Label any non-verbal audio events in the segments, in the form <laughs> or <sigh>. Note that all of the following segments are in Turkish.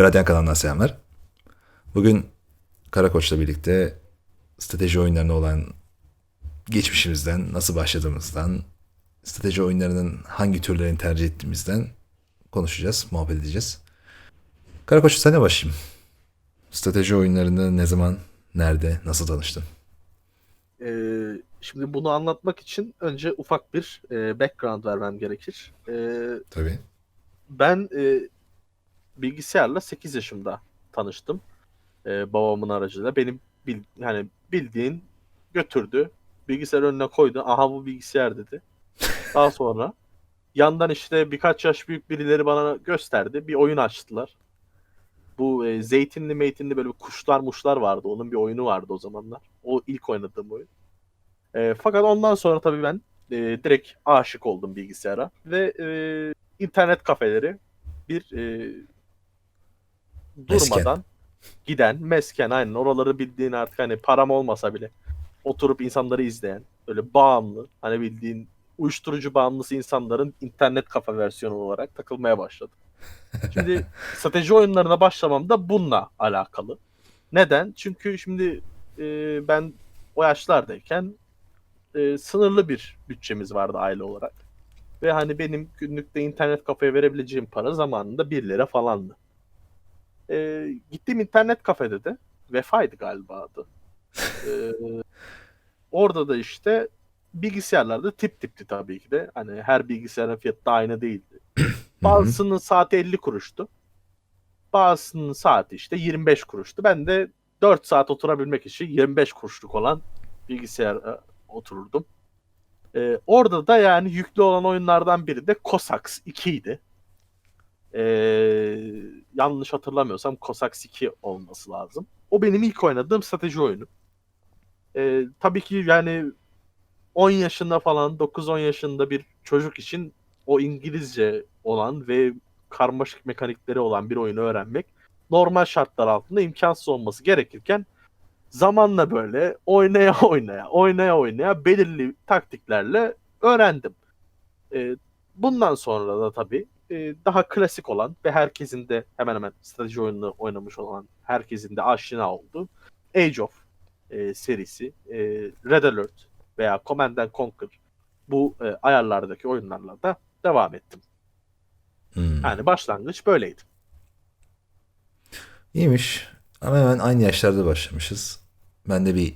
Gradyan kanalından selamlar. Bugün Karakoç'la birlikte strateji oyunlarına olan geçmişimizden, nasıl başladığımızdan, strateji oyunlarının hangi türlerini tercih ettiğimizden konuşacağız, muhabbet edeceğiz. Karakoç sana başlayayım. Strateji oyunlarını ne zaman, nerede, nasıl tanıştın? Ee, şimdi bunu anlatmak için önce ufak bir e, background vermem gerekir. Ee, Tabii. ben e, bilgisayarla 8 yaşımda tanıştım. Ee, babamın aracıyla. Benim bil, yani bildiğin götürdü. Bilgisayar önüne koydu. Aha bu bilgisayar dedi. Daha <laughs> sonra yandan işte birkaç yaş büyük birileri bana gösterdi. Bir oyun açtılar. Bu e, zeytinli meytinli böyle kuşlar muşlar vardı. Onun bir oyunu vardı o zamanlar. O ilk oynadığım oyun. E, fakat ondan sonra tabii ben e, direkt aşık oldum bilgisayara. Ve e, internet kafeleri bir e, Mesken. durmadan giden mesken aynen oraları bildiğin artık hani param olmasa bile oturup insanları izleyen böyle bağımlı hani bildiğin uyuşturucu bağımlısı insanların internet kafe versiyonu olarak takılmaya başladım. Şimdi <laughs> strateji oyunlarına başlamam da bununla alakalı. Neden? Çünkü şimdi e, ben o yaşlardayken e, sınırlı bir bütçemiz vardı aile olarak. Ve hani benim günlükte internet kafeye verebileceğim para zamanında 1 lira falandı. E, gittiğim internet kafede de Vefa'ydı galiba adı. <laughs> E, orada da işte bilgisayarlarda tip tipti tabii ki de. Hani her bilgisayarın fiyatı da aynı değildi. Bazısının saati 50 kuruştu. Bazısının saati işte 25 kuruştu. Ben de 4 saat oturabilmek için 25 kuruşluk olan bilgisayara otururdum. Ee, orada da yani yüklü olan oyunlardan biri de Cossacks 2 idi. Ee, yanlış hatırlamıyorsam Cossacks 2 olması lazım. O benim ilk oynadığım strateji oyunu. Ee, tabii ki yani 10 yaşında falan 9-10 yaşında bir çocuk için o İngilizce olan ve karmaşık mekanikleri olan bir oyunu öğrenmek normal şartlar altında imkansız olması gerekirken zamanla böyle oynaya <laughs> oynaya oynaya oynaya belirli taktiklerle öğrendim. Ee, bundan sonra da tabii e, daha klasik olan ve herkesin de hemen hemen strateji oyununu oynamış olan herkesin de aşina olduğu Age of e, serisi, e, Red Alert veya Command and Conquer bu e, ayarlardaki oyunlarla da devam ettim. Hmm. Yani başlangıç böyleydi. İyiymiş. Ama hemen aynı yaşlarda başlamışız. Ben de bir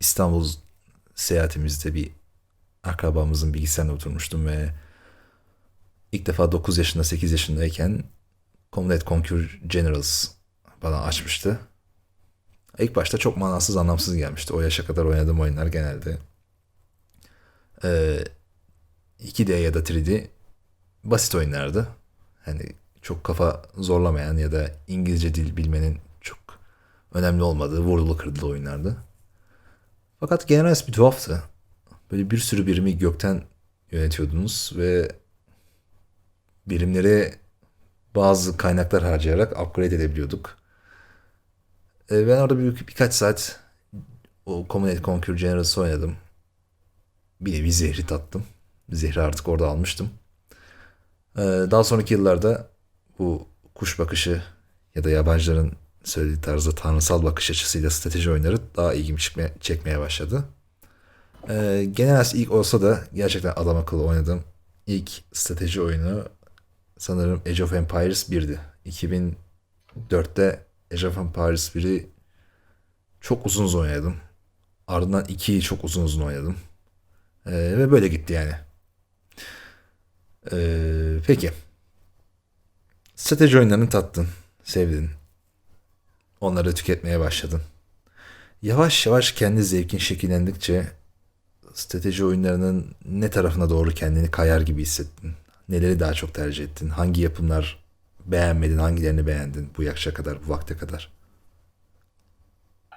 İstanbul seyahatimizde bir akrabamızın bilgisayarına oturmuştum ve ilk defa 9 yaşında 8 yaşındayken Command Conquer Generals bana açmıştı. İlk başta çok manasız anlamsız gelmişti. O yaşa kadar oynadığım oyunlar genelde ee, 2D ya da 3D basit oyunlardı. Hani çok kafa zorlamayan ya da İngilizce dil bilmenin çok önemli olmadığı vurdulu kırdılı oyunlardı. Fakat genel bir tuhaftı. Böyle bir sürü birimi gökten yönetiyordunuz ve birimleri bazı kaynaklar harcayarak upgrade edebiliyorduk. Ee, ben orada bir, birkaç saat o Command Conquer Generals oynadım. Bir nevi zehri tattım. Zehri artık orada almıştım. Ee, daha sonraki yıllarda bu kuş bakışı ya da yabancıların söylediği tarzda tanrısal bakış açısıyla strateji oyunları daha ilgimi çıkmaya, çekmeye başladı. Ee, genel ilk olsa da gerçekten adam akıllı oynadığım ilk strateji oyunu sanırım Age of Empires 1'di. 2004'te Age of Empires 1'i çok uzun uzun oynadım. Ardından 2'yi çok uzun uzun oynadım. Ee, ve böyle gitti yani. Ee, peki. Strateji oyunlarını tattın, sevdin. Onları tüketmeye başladın. Yavaş yavaş kendi zevkin şekillendikçe strateji oyunlarının ne tarafına doğru kendini kayar gibi hissettin? Neleri daha çok tercih ettin? Hangi yapımlar beğenmedin, hangilerini beğendin bu yaşa kadar, bu vakte kadar?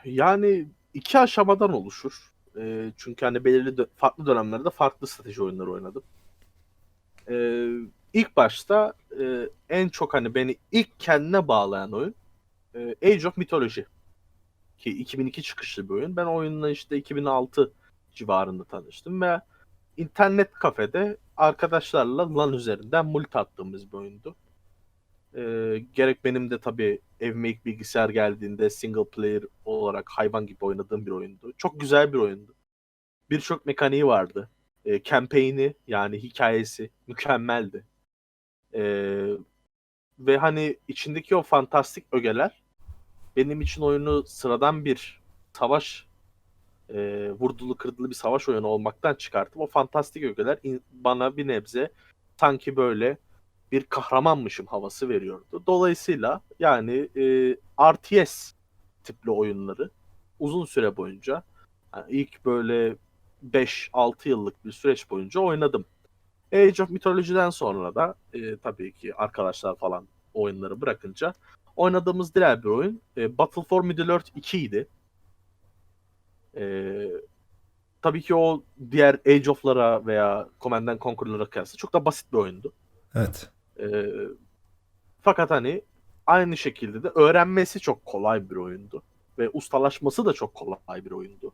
Yani iki aşamadan oluşur. Ee, çünkü hani belirli dö- farklı dönemlerde farklı strateji oyunları oynadım. Ee, ilk başta e, en çok hani beni ilk kendine bağlayan oyun e, Age of Mythology. Ki 2002 çıkışlı bir oyun. Ben oyunla işte 2006 civarında tanıştım ve internet kafede arkadaşlarla LAN üzerinden multi attığımız bir oyundu. Ee, gerek benim de tabii evime ilk bilgisayar geldiğinde single player olarak hayvan gibi oynadığım bir oyundu. Çok güzel bir oyundu. Birçok mekaniği vardı. Ee, campaign'i yani hikayesi mükemmeldi. Ee, ve hani içindeki o fantastik ögeler benim için oyunu sıradan bir savaş e, vurdulu kırdılı bir savaş oyunu olmaktan çıkartıp o fantastik ögeler bana bir nebze sanki böyle bir kahramanmışım havası veriyordu. Dolayısıyla yani e, RTS tipli oyunları uzun süre boyunca yani ilk böyle 5-6 yıllık bir süreç boyunca oynadım. Age of Mythology'den sonra da e, tabii ki arkadaşlar falan oyunları bırakınca oynadığımız diğer bir oyun e, Battle for Middle-earth 2 idi. E, tabii ki o diğer Age of'lara veya Command and Conquer'lara kıyasla çok da basit bir oyundu. Evet. E, fakat hani aynı şekilde de öğrenmesi çok kolay bir oyundu. Ve ustalaşması da çok kolay bir oyundu.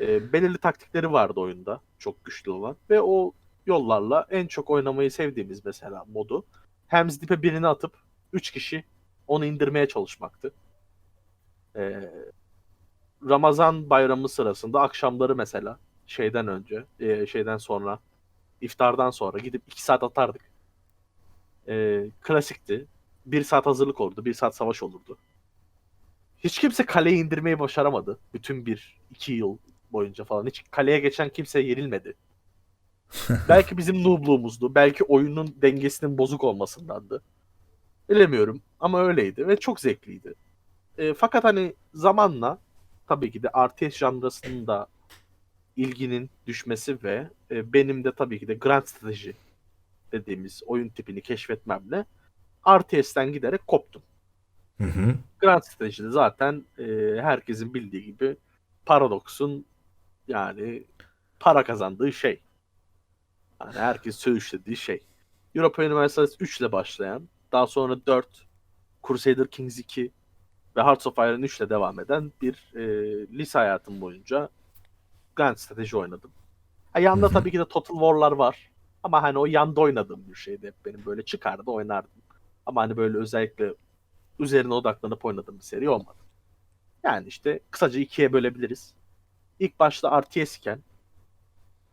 E, belirli taktikleri vardı oyunda çok güçlü olan. Ve o yollarla en çok oynamayı sevdiğimiz mesela modu Helm's Deep'e birini atıp 3 kişi onu indirmeye çalışmaktı. Ee, Ramazan bayramı sırasında akşamları mesela şeyden önce, e, şeyden sonra, iftardan sonra gidip 2 saat atardık. Ee, klasikti. 1 saat hazırlık olurdu, 1 saat savaş olurdu. Hiç kimse kaleyi indirmeyi başaramadı. Bütün bir, iki yıl boyunca falan. Hiç kaleye geçen kimse yenilmedi. <laughs> belki bizim noobluğumuzdu. Belki oyunun dengesinin bozuk olmasındandı. Bilemiyorum ama öyleydi ve çok zevkliydi. E, fakat hani zamanla tabii ki de RTS janrasının da ilginin düşmesi ve e, benim de tabii ki de Grand Strateji dediğimiz oyun tipini keşfetmemle RTS'ten giderek koptum. Hı hı. Grand Strategy'de zaten e, herkesin bildiği gibi Paradox'un yani para kazandığı şey. Yani herkes söğüşlediği şey. Europa Universalis 3 ile başlayan, daha sonra 4, Crusader Kings 2 ve Hearts of Iron 3 ile devam eden bir e, lise hayatım boyunca Grand Strateji oynadım. Ha, yanında tabii ki de Total War'lar var. Ama hani o yanda oynadığım bir şeydi hep benim. Böyle çıkardı oynardım. Ama hani böyle özellikle üzerine odaklanıp oynadığım bir seri olmadı. Yani işte kısaca ikiye bölebiliriz. İlk başta RTS iken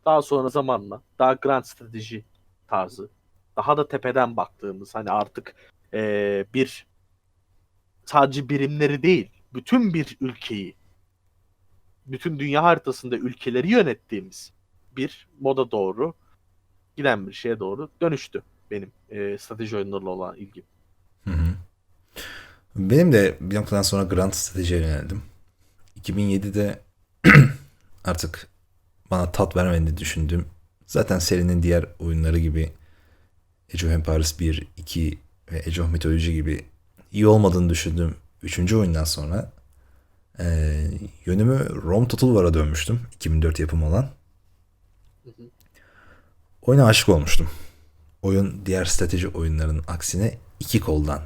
daha sonra zamanla daha grand strateji tarzı daha da tepeden baktığımız hani artık eee, bir sadece birimleri değil bütün bir ülkeyi bütün dünya haritasında ülkeleri yönettiğimiz bir moda doğru giden bir şeye doğru dönüştü benim eee, strateji oyunlarıyla olan ilgim. Hı hı. Benim de bir noktadan sonra Grand Strateji'ye yöneldim. 2007'de <clears throat> artık bana tat vermediğini düşündüm. Zaten serinin diğer oyunları gibi Age of Empires 1, 2 ve Age of Mythology gibi iyi olmadığını düşündüğüm 3. oyundan sonra eee, yönümü Rome Total War'a dönmüştüm. 2004 yapımı olan. Oyuna aşık olmuştum. Oyun diğer strateji oyunlarının aksine iki koldan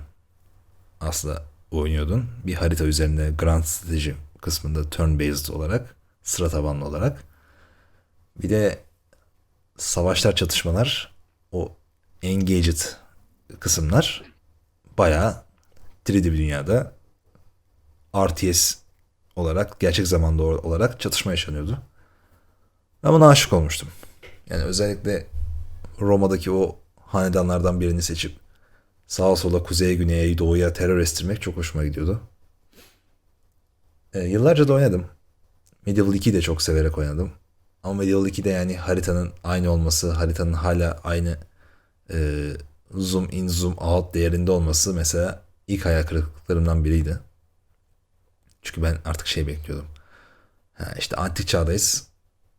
aslında oynuyordun. Bir harita üzerinde Grand Strategy kısmında turn based olarak, sıra tabanlı olarak. Bir de savaşlar, çatışmalar, o engaged kısımlar bayağı 3D bir dünyada RTS olarak, gerçek zamanda olarak çatışma yaşanıyordu. Ben buna aşık olmuştum. Yani özellikle Roma'daki o hanedanlardan birini seçip sağa sola kuzeye güneye doğuya terör estirmek çok hoşuma gidiyordu. E, yıllarca da oynadım. Medieval 2'yi de çok severek oynadım. Ama Medieval 2'de yani haritanın aynı olması, haritanın hala aynı e, zoom in zoom out değerinde olması mesela ilk hayal kırıklıklarımdan biriydi. Çünkü ben artık şey bekliyordum. Ha, işte antik çağdayız.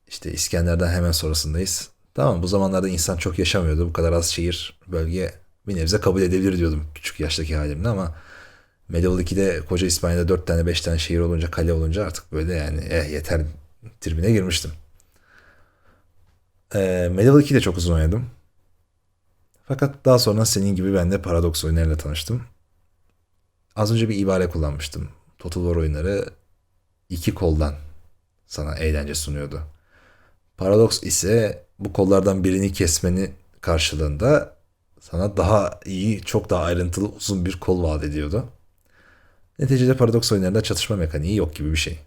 İşte İskender'den hemen sonrasındayız. Tamam bu zamanlarda insan çok yaşamıyordu. Bu kadar az şehir, bölge bir nebze kabul edebilir diyordum küçük yaştaki halimle ama Medieval 2'de koca İspanya'da 4 tane 5 tane şehir olunca kale olunca artık böyle yani eh yeter tribine girmiştim. Ee, Medieval 2'de çok uzun oynadım. Fakat daha sonra senin gibi ben de Paradox oyunlarıyla tanıştım. Az önce bir ibare kullanmıştım. Total War oyunları iki koldan sana eğlence sunuyordu. Paradox ise bu kollardan birini kesmeni karşılığında sana daha iyi, çok daha ayrıntılı, uzun bir kol vaat ediyordu. Neticede paradoks oyunlarında çatışma mekaniği yok gibi bir şey.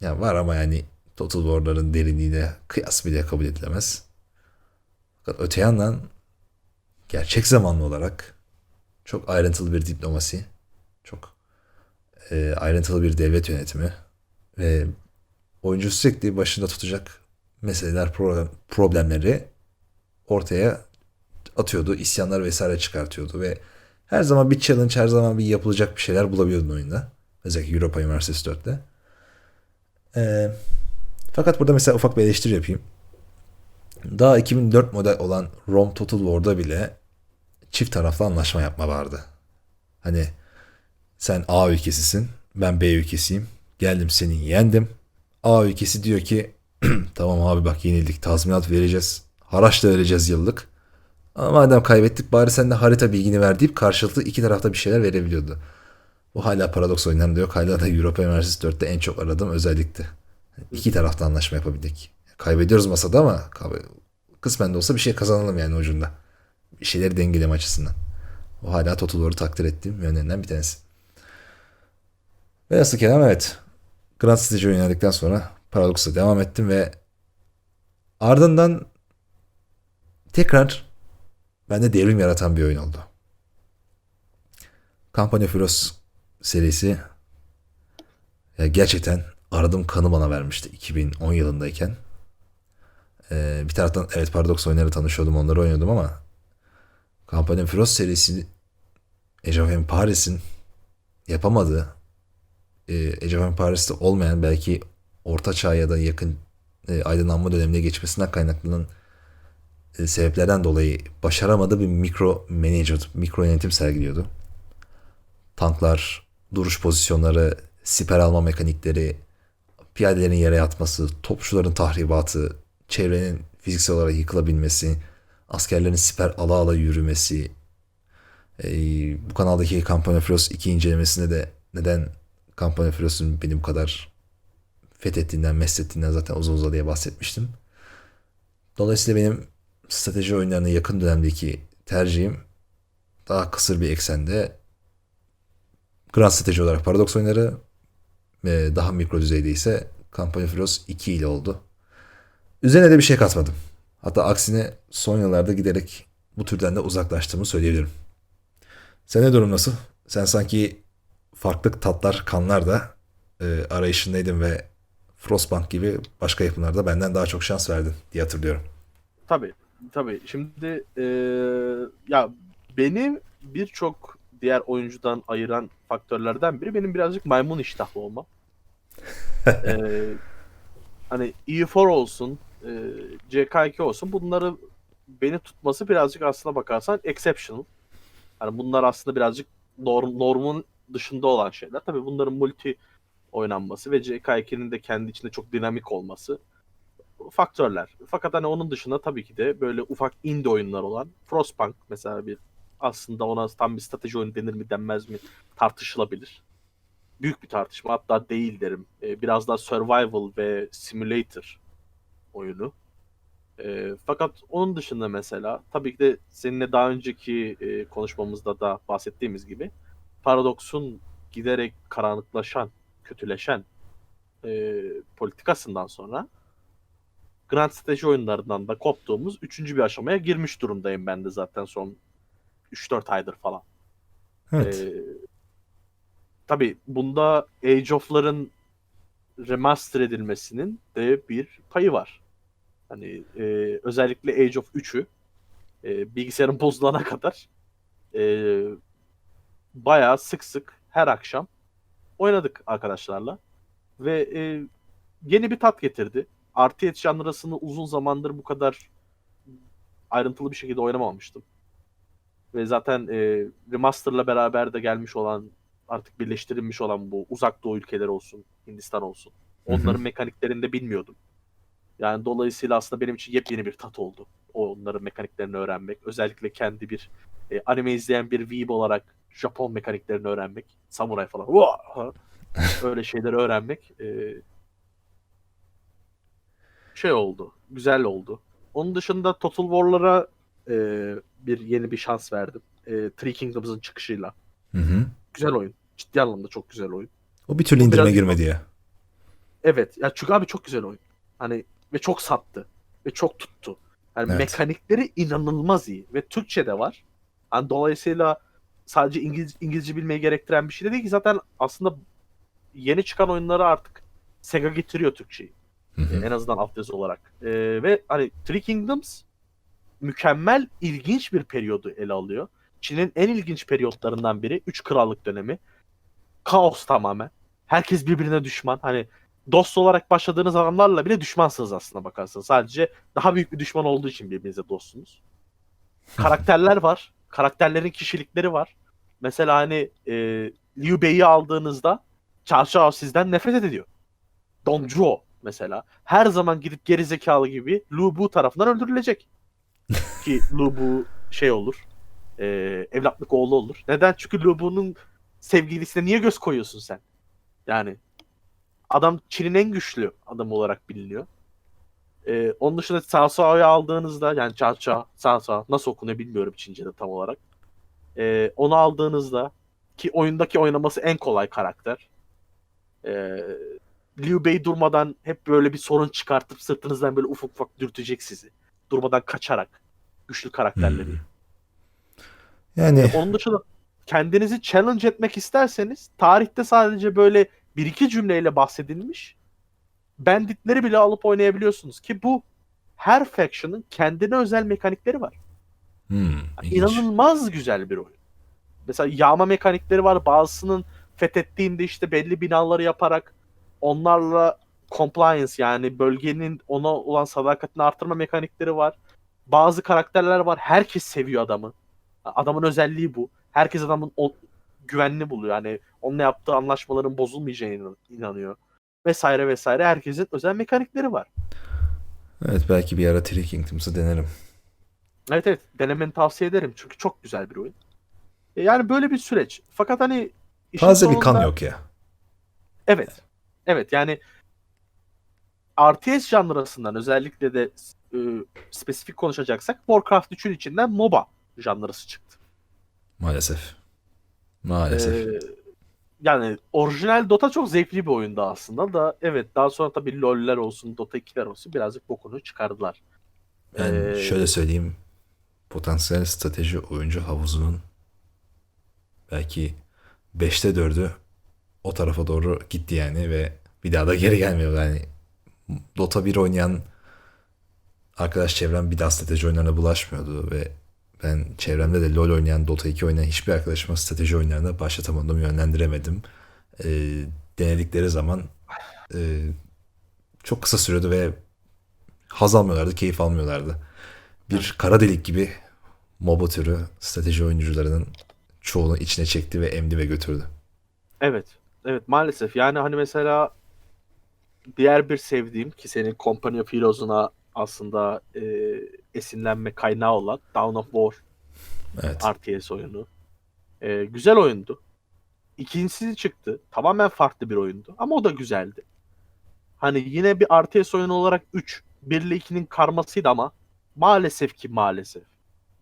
Yani var ama yani Total War'ların derinliğine kıyas bile kabul edilemez. Fakat öte yandan gerçek zamanlı olarak çok ayrıntılı bir diplomasi, çok e, ayrıntılı bir devlet yönetimi ve oyuncu sürekli başında tutacak meseleler, problem- problemleri ortaya atıyordu. isyanlar vesaire çıkartıyordu ve her zaman bir challenge, her zaman bir yapılacak bir şeyler bulabiliyordun oyunda. Özellikle Europa Universalis 4'te. Ee, fakat burada mesela ufak bir eleştiri yapayım. Daha 2004 model olan Rome Total War'da bile çift taraflı anlaşma yapma vardı. Hani sen A ülkesisin, ben B ülkesiyim. Geldim seni yendim. A ülkesi diyor ki <clears throat> tamam abi bak yenildik tazminat vereceğiz. Haraç da vereceğiz yıllık. Ama madem kaybettik bari sen de harita bilgini ver deyip karşılıklı iki tarafta bir şeyler verebiliyordu. Bu hala paradoks oyunlarında yok. Hala da Europa Universalis 4'te en çok aradığım özellikti. İki tarafta anlaşma yapabildik. Kaybediyoruz masada ama kısmen de olsa bir şey kazanalım yani ucunda. Bir şeyleri dengeleme açısından. O hala Total War'u takdir ettiğim yönlerinden bir tanesi. Velhasıl kelam evet. Grand Strategy oynadıktan sonra Paradox'a devam ettim ve ardından tekrar bende devrim yaratan bir oyun oldu. Company of Heroes serisi ya gerçekten aradım kanı bana vermişti 2010 yılındayken. Ee, bir taraftan evet Paradox oyunları tanışıyordum onları oynuyordum ama Company of Heroes serisi Age of Empires'in yapamadığı e, of Empires'te olmayan belki orta çağ ya da yakın e, aydınlanma dönemine geçmesinden kaynaklanan e, sebeplerden dolayı başaramadığı bir mikro manager, mikro yönetim sergiliyordu. Tanklar, duruş pozisyonları, siper alma mekanikleri, piyadelerin yere yatması, topçuların tahribatı, çevrenin fiziksel olarak yıkılabilmesi, askerlerin siper ala ala yürümesi, e, bu kanaldaki Campania Fros 2 incelemesinde de neden Campania Fros'un beni bu kadar fethettiğinden, meslettiğinden zaten uzun uzadıya bahsetmiştim. Dolayısıyla benim strateji oyunlarına yakın dönemdeki tercihim daha kısır bir eksende Grand Strateji olarak Paradox oyunları daha mikro düzeyde ise Campania Fros 2 ile oldu. Üzerine de bir şey katmadım. Hatta aksine son yıllarda giderek bu türden de uzaklaştığımı söyleyebilirim. Senin durum nasıl? Sen sanki farklı tatlar, kanlar da e, arayışındaydın ve Frostbank gibi başka yapımlarda benden daha çok şans verdin diye hatırlıyorum. Tabii. Tabii. Şimdi e, ya beni birçok diğer oyuncudan ayıran faktörlerden biri benim birazcık maymun iştahlı olmam. <laughs> E, hani E4 olsun, e, CK2 olsun bunları beni tutması birazcık aslına bakarsan exceptional. Hani bunlar aslında birazcık norm, normun dışında olan şeyler. Tabii bunların multi oynanması ve CK2'nin de kendi içinde çok dinamik olması faktörler. Fakat hani onun dışında tabii ki de böyle ufak indie oyunlar olan Frostpunk mesela bir aslında ona tam bir strateji oyunu denir mi denmez mi tartışılabilir. Büyük bir tartışma hatta değil derim. Ee, biraz daha survival ve simulator oyunu. Ee, fakat onun dışında mesela tabii ki de seninle daha önceki e, konuşmamızda da bahsettiğimiz gibi Paradox'un giderek karanlıklaşan, kötüleşen e, politikasından sonra Grand Strateji oyunlarından da koptuğumuz üçüncü bir aşamaya girmiş durumdayım ben de zaten son 3-4 aydır falan. Evet. Ee, tabii bunda Age of'ların remaster edilmesinin de bir payı var. Hani e, özellikle Age of 3'ü e, bilgisayarın <laughs> bozulana kadar e, bayağı sık sık her akşam oynadık arkadaşlarla ve e, yeni bir tat getirdi. RTS janrasını uzun zamandır bu kadar ayrıntılı bir şekilde oynamamıştım. Ve zaten e, remaster'la beraber de gelmiş olan artık birleştirilmiş olan bu uzak doğu ülkeleri olsun, Hindistan olsun. Onların mekaniklerini de bilmiyordum. Yani dolayısıyla aslında benim için yepyeni bir tat oldu. Onların mekaniklerini öğrenmek. Özellikle kendi bir e, anime izleyen bir weeb olarak Japon mekaniklerini öğrenmek. Samuray falan. Öyle şeyleri öğrenmek. e, şey oldu. Güzel oldu. Onun dışında Total War'lara e, bir yeni bir şans verdim. E, Three Kingdoms'ın çıkışıyla. Hı hı. Güzel oyun. Ciddi anlamda çok güzel oyun. O bir türlü Bu indirime girmedi ya. Evet. Ya çünkü abi çok güzel oyun. Hani ve çok sattı. Ve çok tuttu. Yani Evet. mekanikleri inanılmaz iyi. Ve Türkçe de var. Hani dolayısıyla sadece İngiliz, İngilizce bilmeyi gerektiren bir şey de değil ki zaten aslında yeni çıkan oyunları artık Sega getiriyor Türkçeyi. En azından altyazı olarak. Ee, ve hani Three Kingdoms mükemmel, ilginç bir periyodu ele alıyor. Çin'in en ilginç periyotlarından biri. Üç krallık dönemi. Kaos tamamen. Herkes birbirine düşman. Hani dost olarak başladığınız adamlarla bile düşmansınız aslında bakarsanız. Sadece daha büyük bir düşman olduğu için birbirinize dostsunuz. <laughs> Karakterler var. Karakterlerin kişilikleri var. Mesela hani e, Liu Bei'yi aldığınızda Cao Cao sizden nefret ediyor. Don Zhuo mesela. Her zaman gidip geri zekalı gibi Lu Bu tarafından öldürülecek. <laughs> Ki Lu Bu şey olur. e, evlatlık oğlu olur. Neden? Çünkü Lu Bu'nun sevgilisine niye göz koyuyorsun sen? Yani adam Çin'in en güçlü adamı olarak biliniyor. E, onun dışında Cao'yu aldığınızda yani Cao Cao nasıl okunuyor bilmiyorum Çince'de tam olarak. E, onu aldığınızda ki oyundaki oynaması en kolay karakter. E, Liu Bei durmadan hep böyle bir sorun çıkartıp sırtınızdan böyle ufak ufak dürtecek sizi. Durmadan kaçarak. Güçlü karakterleri. Hmm. Yani Onun dışında kendinizi challenge etmek isterseniz tarihte sadece böyle bir iki cümleyle bahsedilmiş banditleri bile alıp oynayabiliyorsunuz ki bu her faction'ın kendine özel mekanikleri var. hmm. İnanılmaz güzel bir oyun. Mesela yağma mekanikleri var. Bazısının fethettiğinde işte belli binaları yaparak onlarla compliance yani bölgenin ona olan sadakatini artırma mekanikleri var. Bazı karakterler var. Herkes seviyor adamı. Adamın özelliği bu. Herkes adamın o, güvenli buluyor. Yani onunla yaptığı anlaşmaların bozulmayacağına inan- inanıyor. Vesaire vesaire. Herkesin özel mekanikleri var. Evet belki bir ara Three Kingdoms'ı denerim. Evet evet denemeni tavsiye ederim çünkü çok güzel bir oyun. E, Yani böyle bir süreç. Fakat hani işin Taze bir kan sonunda- yok ya. Evet. Evet yani RTS janrasından özellikle de e, spesifik konuşacaksak Warcraft 3'ün içinden MOBA janrası çıktı. Maalesef. Maalesef. E, yani orijinal Dota çok zevkli bir oyundu aslında da evet daha sonra tabii LoL'ler olsun Dota 2'ler olsun birazcık bokunu çıkardılar. Ben Ee, şöyle söyleyeyim. Potansiyel strateji oyuncu havuzunun belki 5'te 4'ü o tarafa doğru gitti yani ve bir daha da geri gelmiyor. Yani Dota 1 oynayan arkadaş çevrem bir daha strateji oyunlarına bulaşmıyordu ve ben çevremde de LoL oynayan, Dota 2 oynayan hiçbir arkadaşıma strateji oyunlarına başlatamadım, yönlendiremedim. Ee, denedikleri zaman e, çok kısa sürüyordu ve haz almıyorlardı, keyif almıyorlardı. Bir kara delik gibi MOBA türü strateji oyuncularının çoğunu içine çekti ve emdi ve götürdü. Evet. Evet maalesef. Yani hani mesela diğer bir sevdiğim ki senin Company of Heroes'una aslında e, esinlenme kaynağı olan Dawn of War Evet. RTS oyunu. E, güzel oyundu. İkincisi çıktı. Tamamen farklı bir oyundu. Ama o da güzeldi. Hani yine bir RTS oyunu olarak 3. 1 ile 2'nin karmasıydı ama maalesef ki maalesef.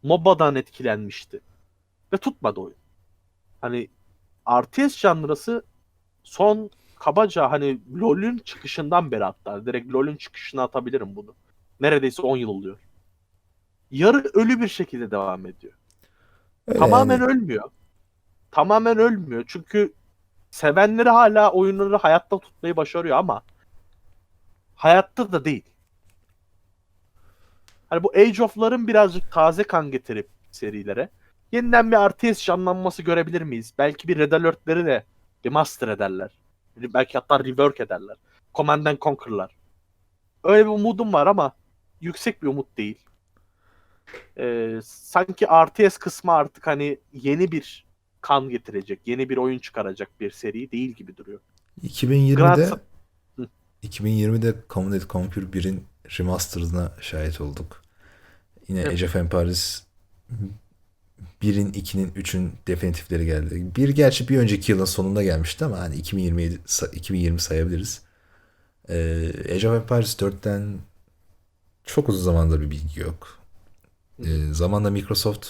MOBA'dan etkilenmişti. Ve tutmadı oyun. Hani RTS janrası son kabaca hani LoL'ün çıkışından beri hatta direkt LoL'ün çıkışına atabilirim bunu. Neredeyse 10 yıl oluyor. Yarı ölü bir şekilde devam ediyor. Öyle Tamamen yani. ölmüyor. Tamamen ölmüyor. Çünkü sevenleri hala oyunları hayatta tutmayı başarıyor ama hayatta da değil. Hani bu Age of'ların birazcık taze kan getirip serilere yeniden bir RTS canlanması görebilir miyiz? Belki bir Red Alert'leri de remaster ederler. Belki hatta rework ederler. Command and Conquer'lar. Öyle bir umudum var ama yüksek bir umut değil. Ee, sanki RTS kısmı artık hani yeni bir kan getirecek, yeni bir oyun çıkaracak bir seri değil gibi duruyor. 2020'de Grand- Hı. 2020'de Command Conquer 1'in remastered'ına şahit olduk. Yine Evet. Age of Empires 1'in, 2'nin, 3'ün definitifleri geldi. Bir gerçi bir önceki yılın sonunda gelmişti ama hani 2027 sa- 2020 sayabiliriz. Ee, Age of Empires 4'ten çok uzun zamandır bir bilgi yok. E, zamanla Microsoft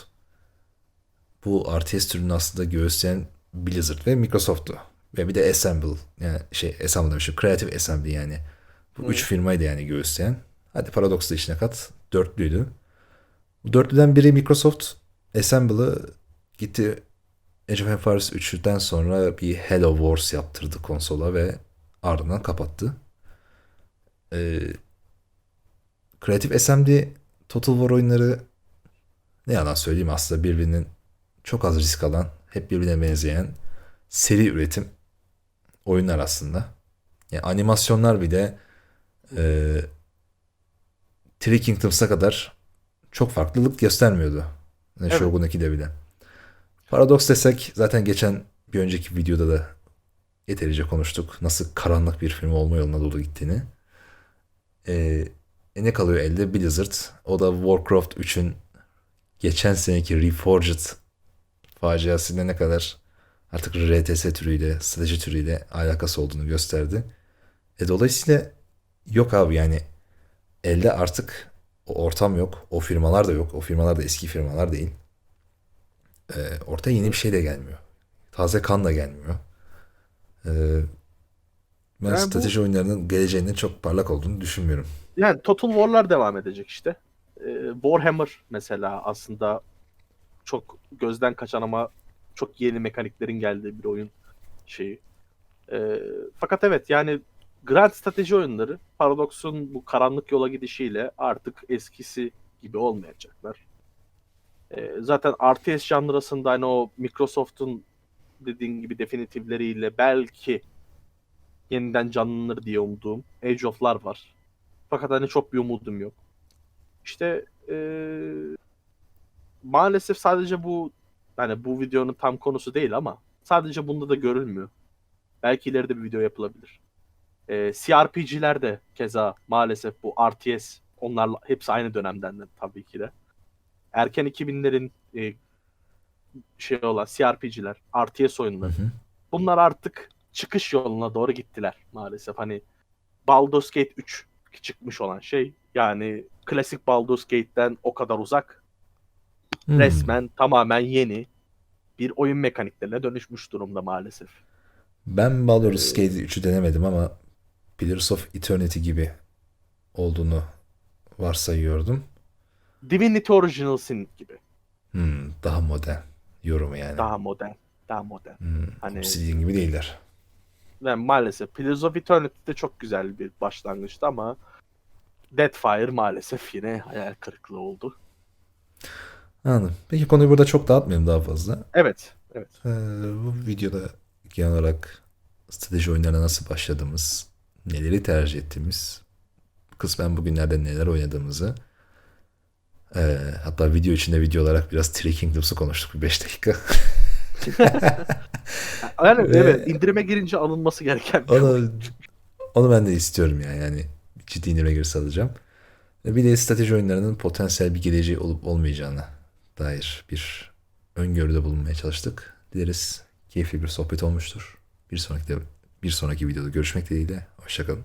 bu RTS türünü aslında göğüsleyen Blizzard ve Microsoft'tu. Ve bir de Assemble yani şey Assemble demişim Creative Assembly yani. Bu üç firmaydı yani göğüsleyen. Hadi Paradox da içine kat. Dörtlüydü. Bu dörtlüden biri Microsoft Assemble'ı gitti Age of Empires 3'ten sonra bir Hello Wars yaptırdı konsola ve ardından kapattı. Ee, Creative Assembly Total War oyunları ne yalan söyleyeyim aslında birbirinin çok az risk alan, hep birbirine benzeyen seri üretim oyunlar aslında. Yani animasyonlar bile e, Three Kingdoms'a kadar çok farklılık göstermiyordu. Ne Evet. Shogun 2'de bile. Paradox desek zaten geçen bir önceki videoda da yeterince konuştuk. Nasıl karanlık bir film olma yoluna doğru gittiğini. E, e ne kalıyor elde? Blizzard. O da Warcraft 3'ün geçen seneki Reforged faciasıyla ne kadar artık RTS türüyle, strateji türüyle alakası olduğunu gösterdi. E dolayısıyla yok abi yani elde artık o ortam yok. O firmalar da yok. O firmalar da eski firmalar değil. E, ortaya yeni bir şey de gelmiyor. Taze kan da gelmiyor. E, ben Yani bu- strateji oyunlarının geleceğinin çok parlak olduğunu düşünmüyorum. Yani Total War'lar devam edecek işte. Ee, Warhammer mesela aslında çok gözden kaçan ama çok yeni mekaniklerin geldiği bir oyun şeyi. Ee, fakat evet yani Grand strateji oyunları Paradox'un bu karanlık yola gidişiyle artık eskisi gibi olmayacaklar. Ee, zaten RTS janrasında hani o Microsoft'un dediğin gibi definitifleriyle belki yeniden canlanır diye umduğum Age of'lar var. Fakat hani çok bir umudum yok. İşte eee, maalesef sadece bu hani bu videonun tam konusu değil ama sadece bunda da görülmüyor. Belki ileride bir video yapılabilir. Eee CRPG'ler de keza maalesef bu RTS onlarla hepsi aynı dönemden de tabii ki de. Erken 2000'lerin e, şey olan CRPG'ler, RTS oyunları. Hı hı. Bunlar artık çıkış yoluna doğru gittiler maalesef. Hani Baldur's Gate 3 çıkmış olan şey. Yani klasik Baldur's Gate'den o kadar uzak. Hmm. Resmen tamamen yeni bir oyun mekaniklerine dönüşmüş durumda maalesef. Ben Baldur's Gate 3'ü denemedim ama Pillars of Eternity gibi olduğunu varsayıyordum. Divinity Original Sin gibi. Hmm, daha modern yorumu yani. Daha modern. Daha modern. Hmm, hani- Obsidian gibi değiller. Ve maalesef Pillars of Eternity de çok güzel bir başlangıçtı ama Deadfire maalesef yine hayal kırıklığı oldu. Anladım. Peki konuyu burada çok dağıtmayalım daha fazla. Evet. Evet. Ee, bu videoda genel olarak strateji oyunlarına nasıl başladığımız, neleri tercih ettiğimiz, kısmen bugünlerde neler oynadığımızı, ee, hatta video içinde video olarak biraz Three Kingdoms'u konuştuk bir 5 dakika. <laughs> <laughs> Yani Ve- evet indirime girince alınması gereken bir. Onu, onu ben de istiyorum yani. Yani ciddi indirime girse alacağım. Ve Bir de strateji oyunlarının potansiyel bir geleceği olup olmayacağına dair bir öngörüde bulunmaya çalıştık. Dileriz keyifli bir sohbet olmuştur. Bir sonraki de, bir sonraki videoda görüşmek dileğiyle. Hoşçakalın.